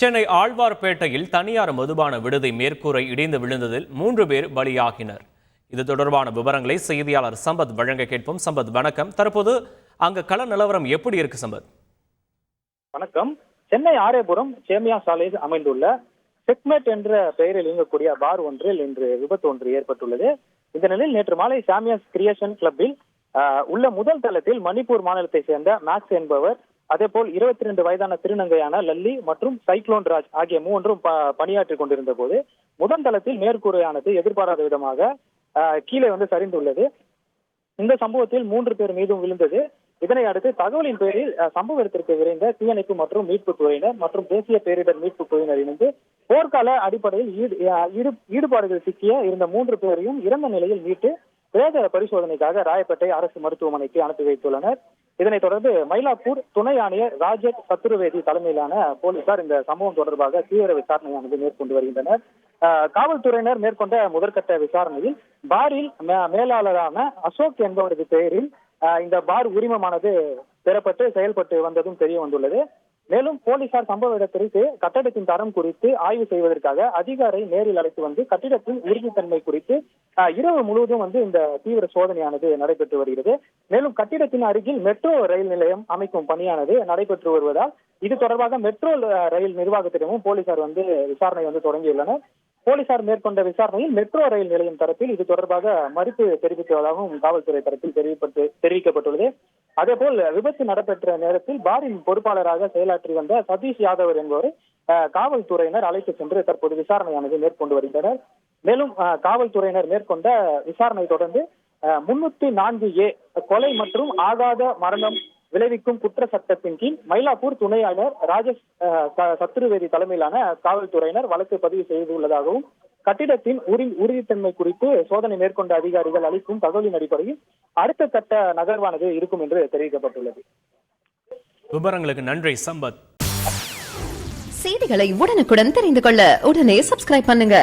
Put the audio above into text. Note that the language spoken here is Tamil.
சென்னை ஆழ்வார்பேட்டையில் தனியார் மதுபான விடுதி மேற்கூரை இடிந்து விழுந்ததில் மூன்று பேர் பலியாகினர். இது தொடர்பான விவரங்களை செய்தியாளர் சம்பத் வழங்க கேட்போம். சம்பத் வணக்கம். தற்போது அங்கு கள நிலவரம் எப்படி இருக்கு சம்பத்? வணக்கம். சென்னை ஆரேபுரம் சேமியா சாலையில் அமைந்துள்ள செக்மெட் என்ற பெயரில் இயங்கக்கூடிய பார் ஒன்றில் இன்று விபத்து ஒன்று ஏற்பட்டுள்ளது. இந்த நிலையில் நேற்று மாலை சாமியாஸ் கிரியேஷன் கிளப்பில் உள்ள முதல் தளத்தில் மணிப்பூர் மாநிலத்தை சேர்ந்த மேக்ஸ் என்பவர் அதே போல் இருபத்தி ரெண்டு வயதான திருநங்கையான லல்லி மற்றும் சைக்ளோன் ராஜ் ஆகிய மூன்றும் பணியாற்றிக் கொண்டிருந்த போது முதல் தளத்தில் மேற்கூரையானது எதிர்பாராத விதமாக கீழே வந்து சரிந்துள்ளது. இந்த சம்பவத்தில் மூன்று பேர் மீதும் விழுந்தது. இதனை அடுத்து தகவலின் பேரில் சம்பவ இடத்திற்கு விரைந்த தீயணைப்பு மற்றும் மீட்பு துறையினர் மற்றும் தேசிய பேரிடர் மீட்பு குழுவினர் இணைந்து போர்க்கால அடிப்படையில் ஈடு- ஈடு- ஈடுபாடுகள் சிக்கிய இருந்த மூன்று பேரையும் இறந்த நிலையில் மீட்டு பிரேத பரிசோதனைக்காக ராயப்பேட்டை அரசு மருத்துவமனைக்கு அனுப்பி வைத்துள்ளனர். இதனைத் தொடர்ந்து மயிலாப்பூர் துணை ஆணையர் ராஜேஷ் சத்துருவேதி தலைமையிலான போலீசார் இந்த சம்பவம் தொடர்பாக தீவிர விசாரணையானது மேற்கொண்டு வருகின்றனர். காவல்துறையினர் மேற்கொண்ட முதற்கட்ட விசாரணையில் பாரில் மே- மேலாளரான அசோக் என்பவரது பெயரில் இந்த பார் உரிமமானது பெறப்பட்டு செயல்பட்டு வந்ததும் தெரிய வந்துள்ளது. மேலும் போலீசார் சம்பவ இடத்திற்கு கட்டடத்தின் தரம் குறித்து ஆய்வு செய்வதற்காக அதிகாரை நேரில் அழைத்து வந்து கட்டிடத்தின் உறுதித்தன்மை குறித்து இரவு முழுவதும் வந்து இந்த தீவிர சோதனையானது நடைபெற்று வருகிறது. மேலும் கட்டிடத்தின் அருகில் மெட்ரோ ரயில் நிலையம் அமைக்கும் பணியானது நடைபெற்று வருவதால் இது தொடர்பாக மெட்ரோ ரயில் நிர்வாகத்திடமும் போலீசார் வந்து விசாரணை வந்து தொடங்கியுள்ளனர். போலீசார் மேற்கொண்ட விசாரணையில் மெட்ரோ ரயில் நிலையம் தரப்பில் இது தொடர்பாக மறுப்பு தெரிவித்துள்ளதாகவும் காவல்துறை தரப்பில் தெரிவிப்பட்டு தெரிவிக்கப்பட்டுள்ளது. அதே போல் விபத்து நடைபெற்ற நேரத்தில் பாரின் பொறுப்பாளராக செயலாற்றி வந்த சதீஷ் யாதவர் என்பவரை காவல்துறையினர் அழைத்து சென்று தற்போது விசாரணையானது மேற்கொண்டு வருகின்றனர். மேலும் காவல்துறையினர் மேற்கொண்ட விசாரணை தொடர்ந்து முன்னூத்தி நான்கு ஏ கொலை மற்றும் ஆகாத மரணம் விளைவிக்கும் குற்ற சட்டத்தின் கீழ் மயிலாப்பூர் துணை ஆணையர் ராஜேஷ் அஹ், தலைமையிலான காவல்துறையினர் வழக்கு பதிவு செய்துள்ளதாகவும் கட்டிடத்தின் உரி உறுதித்தன்மை குறித்து சோதனை மேற்கொண்ட அதிகாரிகள் அளிக்கும் தகவலின் அடிப்படையில் அடுத்த கட்ட நகர்வானது இருக்கும் என்று தெரிவிக்கப்பட்டுள்ளது. விவரங்களுக்கு நன்றி சம்பத். செய்திகளை உடனுக்குடன் தெரிந்து கொள்ள உடனே சப்ஸ்கிரைப் பண்ணுங்க.